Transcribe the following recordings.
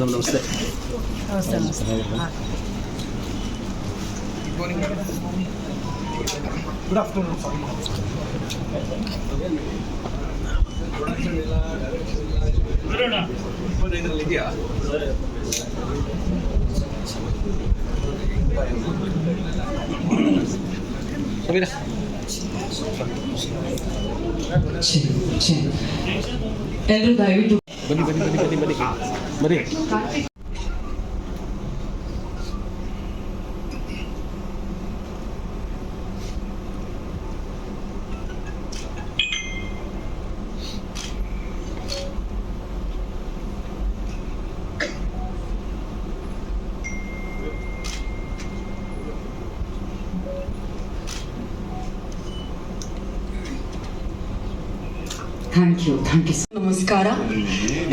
Namaste. Namaste good afternoon sir Cik, cik. Elder David. Balik, balik, balik, balik, balik. Balik. Thank you thank you ನಮಸ್ಕಾರ.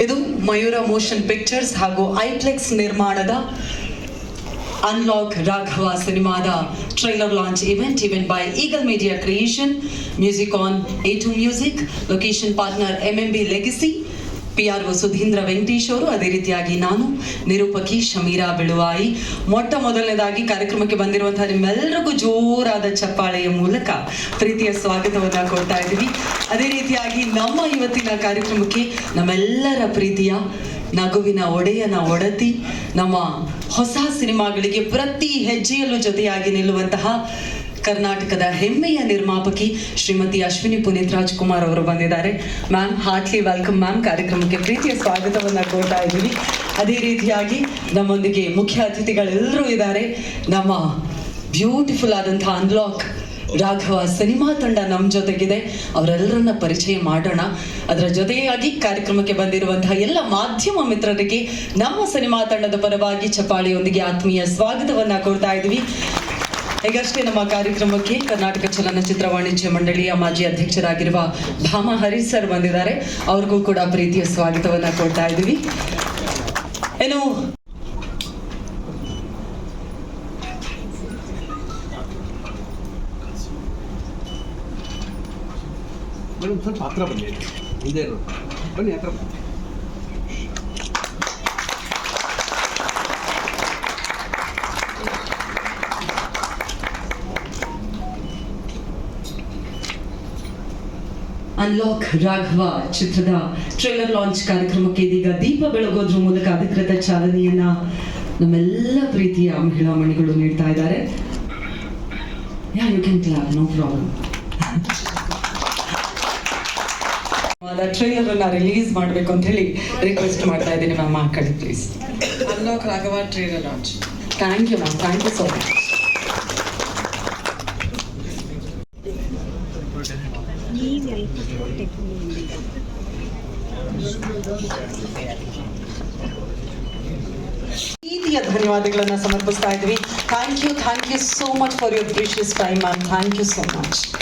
ಇದು Mayura motion pictures ಹಾಗೂ ಐಪ್ಲೆಕ್ಸ್ ನಿರ್ಮಾಣದ unlock Raghava ಸಿನಿಮಾದ trailer launch event event by Eagle Media creation, music on A two music, location partner M M B legacy P R O Sudheendra Venkatesh ಅವರು, ಅದೇ ರೀತಿಯಾಗಿ ನಾನು, ನಿರೂಪಕಿ ಶಮೀರಾ ಬಿಳುವಾಯಿ. ಮೊಟ್ಟ ಮೊದಲನೇದಾಗಿ ಕಾರ್ಯಕ್ರಮಕ್ಕೆ ಬಂದಿರುವಂತಹ ನಿಮ್ಮೆಲ್ಲರಿಗೂ ಜೋರಾದ ಚಪ್ಪಾಳೆಯ ಮೂಲಕ ಪ್ರೀತಿಯ ಸ್ವಾಗತವನ್ನ ಕೊಡ್ತಾ ಇದ್ದೀವಿ. ಅದೇ ರೀತಿಯಾಗಿ ನಮ್ಮ ಇವತ್ತಿನ ಕಾರ್ಯಕ್ರಮಕ್ಕೆ ನಮ್ಮೆಲ್ಲರ ಪ್ರೀತಿಯ ನಗುವಿನ ಒಡೆಯನ ಒಡತಿ, ನಮ್ಮ ಹೊಸ ಸಿನಿಮಾಗಳಿಗೆ ಪ್ರತಿ ಹೆಜ್ಜೆಯಲ್ಲೂ ಜೊತೆಯಾಗಿ ನಿಲ್ಲುವಂತಹ ಕರ್ನಾಟಕದ ಹೆಮ್ಮೆಯ ನಿರ್ಮಾಪಕಿ ಶ್ರೀಮತಿ ಅಶ್ವಿನಿ ಪುನೀತ್ ರಾಜ್ಕುಮಾರ್ ಅವರು ಬಂದಿದ್ದಾರೆ. ಮ್ಯಾಮ್ ಹಾರ್ಟ್ಲಿ ವೆಲ್ಕಮ್ ಮ್ಯಾಮ್ ಕಾರ್ಯಕ್ರಮಕ್ಕೆ ಪ್ರೀತಿಯ ಸ್ವಾಗತವನ್ನ ಕೊಡ್ತಾ ಇದ್ದೀವಿ. ಅದೇ ರೀತಿಯಾಗಿ ನಮ್ಮೊಂದಿಗೆ ಮುಖ್ಯ ಅತಿಥಿಗಳೆಲ್ಲರೂ ಇದ್ದಾರೆ. ನಮ್ಮ ಬ್ಯೂಟಿಫುಲ್ ಆದಂತಹ ಅನ್ಲಾಕ್ ರಾಘವ ಸಿನಿಮಾ ತಂಡ ನಮ್ಮ ಜೊತೆಗಿದೆ. ಅವರೆಲ್ಲರನ್ನ ಪರಿಚಯ ಮಾಡೋಣ. ಅದರ ಜೊತೆಯಾಗಿ ಕಾರ್ಯಕ್ರಮಕ್ಕೆ ಬಂದಿರುವಂತಹ ಎಲ್ಲ ಮಾಧ್ಯಮ ಮಿತ್ರರಿಗೆ ನಮ್ಮ ಸಿನಿಮಾ ತಂಡದ ಪರವಾಗಿ ಚಪಾಳಿಯೊಂದಿಗೆ ಆತ್ಮೀಯ ಸ್ವಾಗತವನ್ನ ಕೊಡ್ತಾ ಇದ್ದೀವಿ. ಈಗಷ್ಟೇ ನಮ್ಮ ಕಾರ್ಯಕ್ರಮಕ್ಕೆ ಕರ್ನಾಟಕ ಚಲನಚಿತ್ರ ವಾಣಿಜ್ಯ ಮಂಡಳಿಯ ಮಾಜಿ ಅಧ್ಯಕ್ಷರಾಗಿರುವ ಭಾಮ ಹರೀಶ್ ಸರ್ ಬಂದಿದ್ದಾರೆ. ಅವ್ರಿಗೂ ಕೂಡ ಪ್ರೀತಿಯ ಸ್ವಾಗತವನ್ನ ಕೊಡ್ತಾ ಇದ್ದೀವಿ. ಏನು? ಪಾತ್ರ ಬನ್ನಿ. ಹಿಂದೆ ಬನ್ನಿ, ಹತ್ರ ಅನ್ಲಾಕ್ ರಾಘವ ಚಿತ್ರದ ಟ್ರೈಲರ್ ಲಾಂಚ್ ಕಾರ್ಯಕ್ರಮಕ್ಕೆ ಇದೀಗ ದೀಪ ಬೆಳಗೋದ್ರ ಮೂಲಕ ಅಧಿಕೃತ ಚಾಲನೆಯನ್ನ ನಮ್ಮೆಲ್ಲ ಪ್ರೀತಿಯ ಮಹಿಳಾ ಮಣಿಗಳು ನೀಡ್ತಾ ಇದ್ದಾರೆ. Yeah you can clap no problem trailer ಅನ್ನ ರಿಲೀಸ್ ಮಾಡಬೇಕು ಅಂತ ಹೇಳಿ ರಿಕ್ವೆಸ್ಟ್ ಮಾಡ್ತಾ ಇದ್ದೀನಿ ಮ್ಯಾಮ್ ಆ ಕಡೆ please unlock Raghava trailer launch thank you ma'am thank you so much धन्यवाद समर्पस्ता thank you thank you so much for your precious time ma'am thank you so much